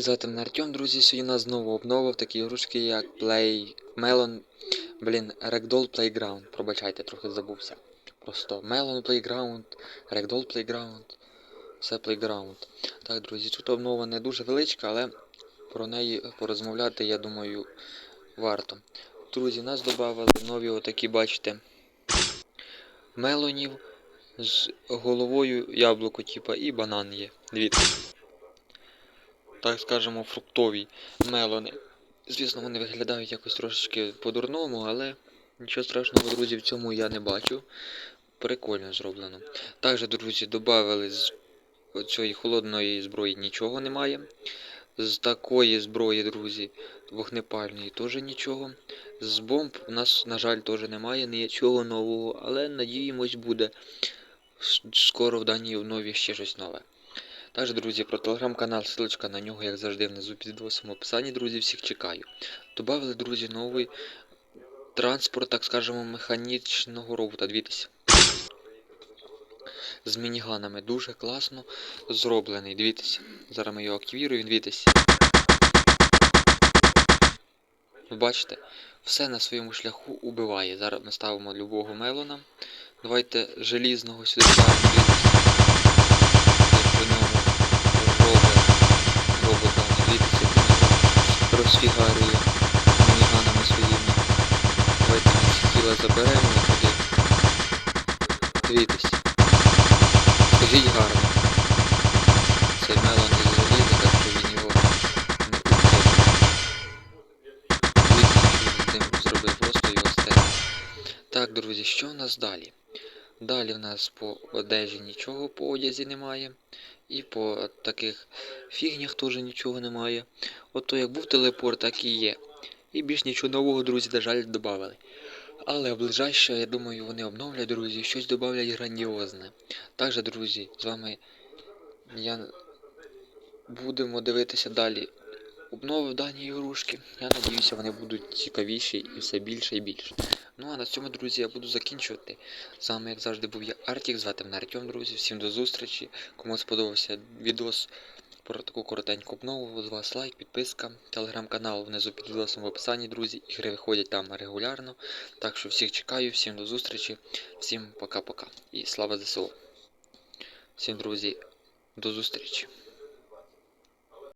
Звати мене Артем, друзі. Сьогодні нас знову обнова в такі ігрушки, як Play Melon. Блін, Ragdoll Playground. Пробачайте, трохи забувся. Просто Melon Playground, Ragdoll Playground. Все Playground. Так, друзі, тут обнова не дуже величка, але про неї порозмовляти, я думаю, варто. Друзі, нас додали нові отакі, бачите, мелонів з головою яблуко, типа, і банан є. Дивіться так скажемо, фруктові мелони. Звісно, вони виглядають якось трошечки по-дурному, але нічого страшного, друзі, в цьому я не бачу. Прикольно зроблено. Також, друзі, додали з цієї холодної зброї нічого немає. З такої зброї, друзі, вогнепальної теж нічого. З бомб у нас, на жаль, теж немає нічого нового, але надіємось буде скоро в даній обнові ще щось нове. Також, друзі, про телеграм-канал, ссылочка на нього, як завжди, внизу під відосом в описанні, друзі, всіх чекаю. Добавили, друзі, новий транспорт, так скажемо, механічного робота. Дивіться. З мініганами. Дуже класно зроблений. Дивіться. Зараз ми його активіруємо, дивіться. Ви бачите, все на своєму шляху убиває. Зараз ми ставимо любого мелона. Давайте желізного сюди ставимо. Ці тіла заберемо туди. Дивіться. Скажіть гарно. Цей мелон із заліза, так що він його не він з ним зробив, просто його стерли. Так, друзі, що у нас далі? Далі в нас по одежі нічого по одязі немає. І по таких фігнях теж нічого немає. Ото як був телепорт, так і є. І більш нічого нового, друзі, на жаль, додали. Але ближайше, я думаю, вони обновлять, друзі, щось додавлять грандіозне. Також, друзі, з вами я будемо дивитися далі обнови в даній ігрушки. Я надіюся, вони будуть цікавіші і все більше і більше. Ну а на цьому, друзі, я буду закінчувати. З вами, як завжди, був я Артік, звати мене Артем, друзі. Всім до зустрічі. Кому сподобався відос про таку коротеньку обнову, з вас лайк, підписка, телеграм-канал внизу під відосом в описанні, друзі. Ігри виходять там регулярно. Так що всіх чекаю, всім до зустрічі, всім пока-пока. І слава ЗСУ. Всім, друзі, до зустрічі.